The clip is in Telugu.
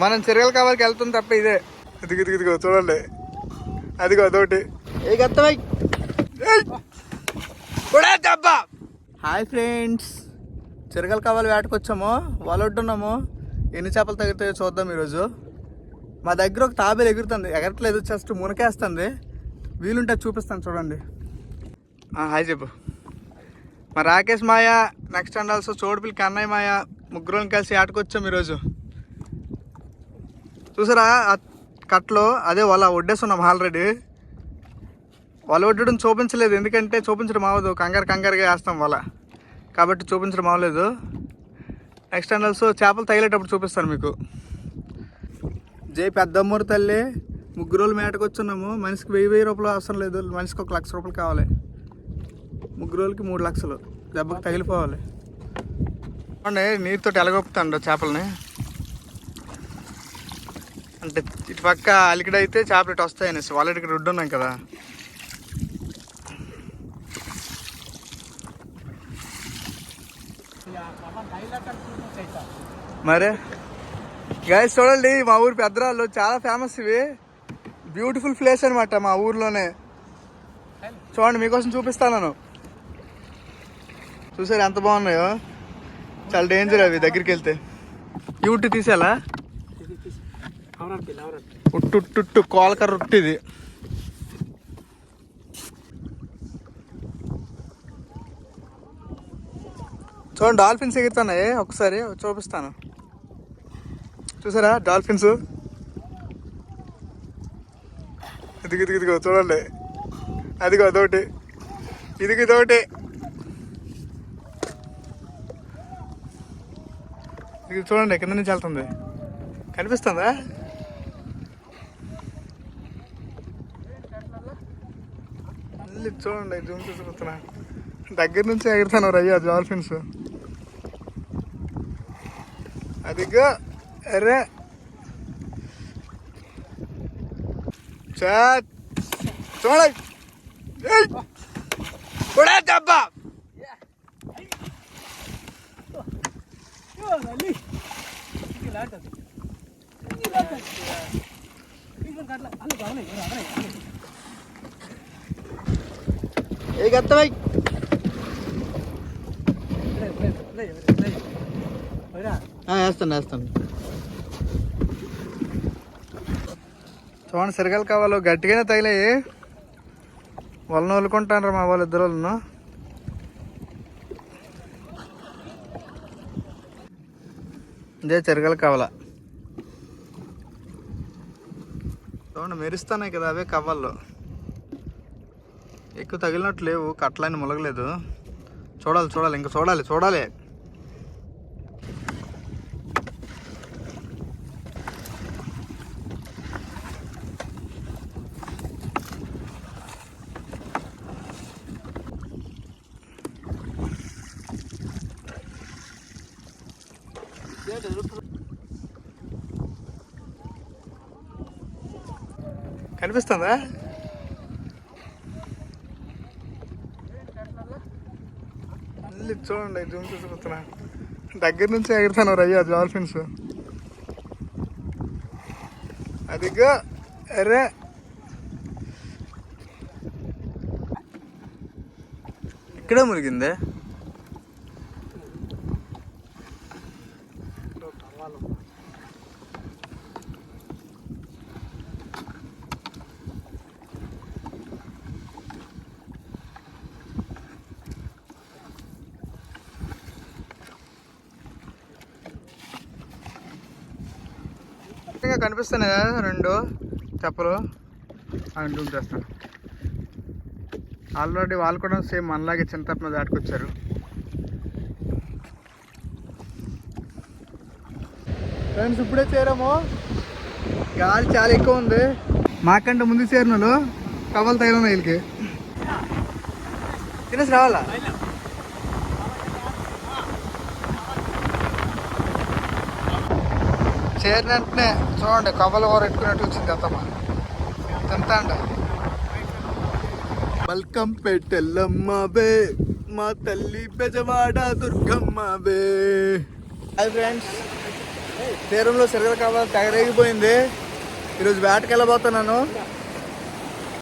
మనం చెరగల కావాలకి వెళ్తాం తప్ప ఇదే. ఇదిగో ఇదిగో ఇదిగో చూడండి. అదిగో అదొకటి. Hi friends. చెరగల కావాలి వేటకొచ్చాము. వలొడ్డున్నాము. ఎన్ని చేపలు తగ్గుతాయో చూద్దాం ఈరోజు. మా దగ్గర ఒక తాబేలు ఎగురుతుంది. ఎగరట్లేదు జస్ట్ మునకేస్తుంది. వీలుంటే చూపిస్తాను చూడండి. హాయ్ చెప్పు. మా రాకేష్ మాయ next and also Chodupilli Kannayya మాయ ముగ్గురం కలిసి ఆటకొచ్చాం ఈరోజు. చూసారా? ఆ కట్లో అదే వల వడ్డేస్తున్నాం ఆల్రెడీ వల వడ్డడం చూపించలేదు. ఎందుకంటే చూపించడం అవ్వదు. కంగారు కంగారుగా వేస్తాం వాళ్ళ. కాబట్టి చూపించడం అవ్వలేదు. నెక్స్ట్ అండ్ ఆల్సో చేపలు తగిలేటప్పుడు చూపిస్తాను మీకు. జై పెద్దమ్మూరు తల్లి. ముగ్గురు రోజులు మేటకు వచ్చున్నాము. మనిషికి వెయ్యి వెయ్యి రూపాయలు అవసరం లేదు. మనిషికి ఒక లక్ష రూపాయలు కావాలి. ముగ్గురు రోజులకి మూడు లక్షలు. దెబ్బకి తగిలిపోవాలి. నీరుతో ఎలగొప్పుతాండు చేపలని. అంటే ఇటు పక్క అలికిడైతే చేపలు ఇటు వస్తాయి అనేసి. వాళ్ళ ఇక్కడ రుడ్డు ఉన్నాం కదా. మరే? గాయస్ చూడండి మా ఊరు పెద్దరాళ్ళు చాలా ఫేమస్ ఇవి. బ్యూటిఫుల్ ప్లేస్ అనమాట మా ఊర్లోనే. చూడండి మీకోసం చూపిస్తాను చూసారు ఎంత బాగున్నాయో? చాలా డేంజర్ అవి దగ్గరికి వెళ్తే. యూటి తీసేలా ఉట్టు ఉట్టు ఉట్టు ఇది చూడండి డాల్ఫిన్స్ ఎగురుతున్నాయి. ఒకసారి చూపిస్తాను. చూసారా డాల్ఫిన్స్? ఇదిగో ఇదిగో ఇదిగో చూడండి. అదిగో అదొకటి. ఇదిగో ఇదొకటి. ఇది చూడండి కింద నుంచి వెళ్తుంది. కనిపిస్తుందా? మళ్ళీ చూడండి జూమ్ చూసుకుతున్నా దగ్గర నుంచి ఎగురుతాను రయ్యా డాల్ఫిన్స్ అదిగో అరే. చాట్ చూడండి. ఏయ్! కూడా దెబ్బ ఏ గత్తమై వేస్తాను వేస్తాను. చూడండి సిరగలు కావాలి గట్టిగానే తగిలాయి. వాళ్ళని వదులుకుంటాను మా వాళ్ళు ఇద్దరు వాళ్ళను. ఇదే చెరగలు కావాలా? చూడండి మెరుస్తున్నాయి కదా అవే కవ్వాళ్ళు ఎక్కువ తగిలినట్టు లేవు కట్లని ములగలేదు. చూడాలి చూడాలి ఇంకా చూడాలి చూడాలి. కనిపిస్తుందా? మళ్ళీ చూడండి జూమ్ చూసుకుతున్నా దగ్గర నుంచి ఎగురుతాను రయ్యా డాల్ఫిన్స్ అదిగో అరే. ఇక్కడే మునిగిందే ఇంకా కనిపిస్తున్నాయి కదా రెండు చెప్పలు జూమ్ చేస్తాను ఆల్రెడీ వాళ్ళు కూడా సేమ్ మనలాగే చింతపన దాటుకొచ్చారు. ఫ్రెండ్స్ ఇప్పుడే చేరాము. గాలి చాలా ఎక్కువ ఉంది. మాకంటే ముందు చేరిన వాళ్ళు కవలు తగిలిన వీళ్ళకి. తినేసి రావాలా? చేరిన వెంటనే చూడండి కవ్వలు కూర ఎట్టుకున్నట్టు వచ్చింది అత్తమ్మ. తింటా అండి బల్కం పెట్టెల్లమ్మ బే మా తల్లి బెజవాడ దుర్గమ్మ బే హాయ్ ఫ్రెండ్స్. తీరంలో సిరగల కావాలి తెగరేగిపోయింది. ఈరోజు వేటకి వెళ్ళబోతున్నాను